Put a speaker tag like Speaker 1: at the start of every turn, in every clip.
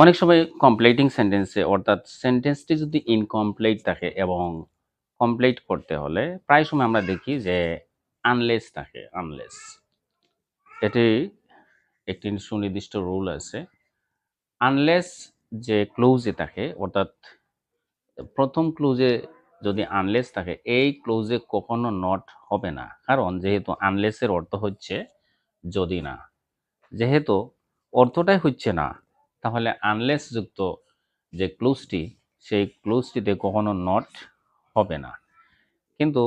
Speaker 1: অনেক সময় কমপ্লিটিং সেন্টেন্সে অর্থাৎ সেন্টেন্সটি যদি ইনকমপ্লিট থাকে এবং কমপ্লিট করতে হলে, প্রায় সময় আমরা দেখি যে আনলেস থাকে আনলেস এটি একটি সুনির্দিষ্ট রুল আছে। আনলেস যে ক্লোজে থাকে, অর্থাৎ প্রথম ক্লোজে যদি আনলেস থাকে, এই ক্লোজে কখনো নট হবে না। কারণ যেহেতু আনলেসের অর্থ হচ্ছে যদি না, যেহেতু অর্থটাই হচ্ছে না তাহলে আনলেস যুক্ত যে ক্লুজটি সেই ক্লুজটিতে কখনো নট হবে না। কিন্তু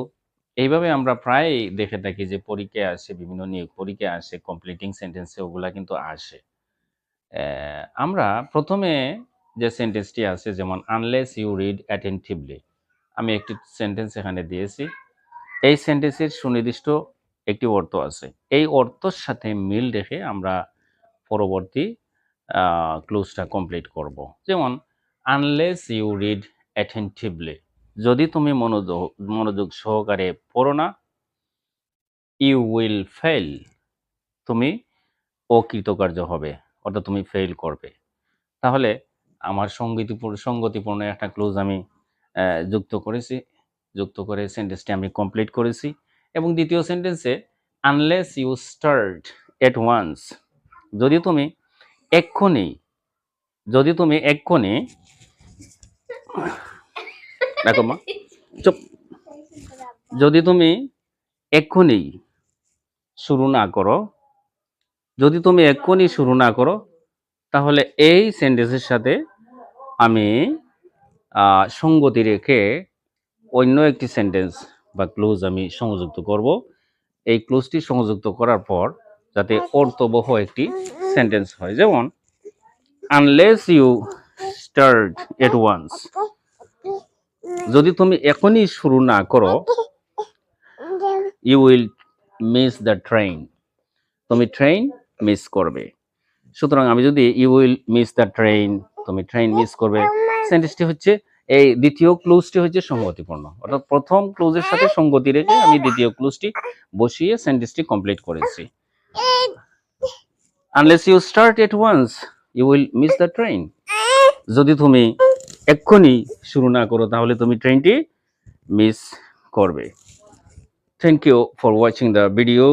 Speaker 1: এইভাবে আমরা প্রায় দেখে থাকি যে পরীক্ষায় আসে, বিভিন্ন নিয়োগ পরীক্ষায় আসে কমপ্লিটিং সেন্টেন্সে ওগুলা কিন্তু আসে। আমরা প্রথমে যে সেন্টেন্সটি আছে, যেমন আনলেস ইউ রিড অ্যাটেন্টিভলি আমি একটি সেন্টেন্স এখানে দিয়েছি। এই সেন্টেন্সের সুনির্দিষ্ট একটি অর্থ আছে। এই অর্থর সাথে মিল রেখে আমরা পরবর্তী ক্লোজটা কমপ্লিট করব। যেমন আনলেস ইউ রিড অ্যাটেন্টিভলি যদি তুমি মনোযোগ মনোযোগ সহকারে পড়ো না ইউ উইল ফেল তুমি অকৃতকার্য হবে, অর্থাৎ তুমি ফেল করবে। তাহলে আমার সঙ্গীতিপূর্ণ, সঙ্গতিপূর্ণ একটা ক্লোজ আমি যুক্ত করেছি। যুক্ত করে সেন্টেন্সটি আমি কমপ্লিট করেছি। এবং দ্বিতীয় সেন্টেন্সে unless you start at once যদি তুমি এক্ষুনি, যদি তুমি এক্ষুনি, দেখো মা, চুপ। যদি তুমি এক্ষুনি শুরু না করো, যদি তুমি এক্ষুনি শুরু না করো, তাহলে এই সেন্টেন্সের সাথে আমি সঙ্গতি রেখে অন্য একটি সেন্টেন্স বা ক্লোজ আমি সংযুক্ত করব। এই ক্লোজটি সংযুক্ত করার পর যাতে অর্থবহ একটি সেন্টেন্স হয়। যেমন unless you start at once যদি তুমি এখনই শুরু না করো you will miss the train তুমি ট্রেন মিস করবে। সুতরাং আমি যদি you will miss the train তুমি ট্রেন মিস করবে সেন্টেন্সটি হচ্ছে এই দ্বিতীয় ক্লোজটি হচ্ছে সঙ্গতিপূর্ণ। অর্থাৎ প্রথম ক্লোজের সাথে সঙ্গতি রেখে আমি দ্বিতীয় ক্লোজটি বসিয়ে সেন্টেন্সটি কমপ্লিট করেছি। Unless you start at once you will miss the train যদি তুমি এক্ষুনি শুরু না করো, তাহলে তুমি ট্রেনটি মিস করবে। Thank you for watching the video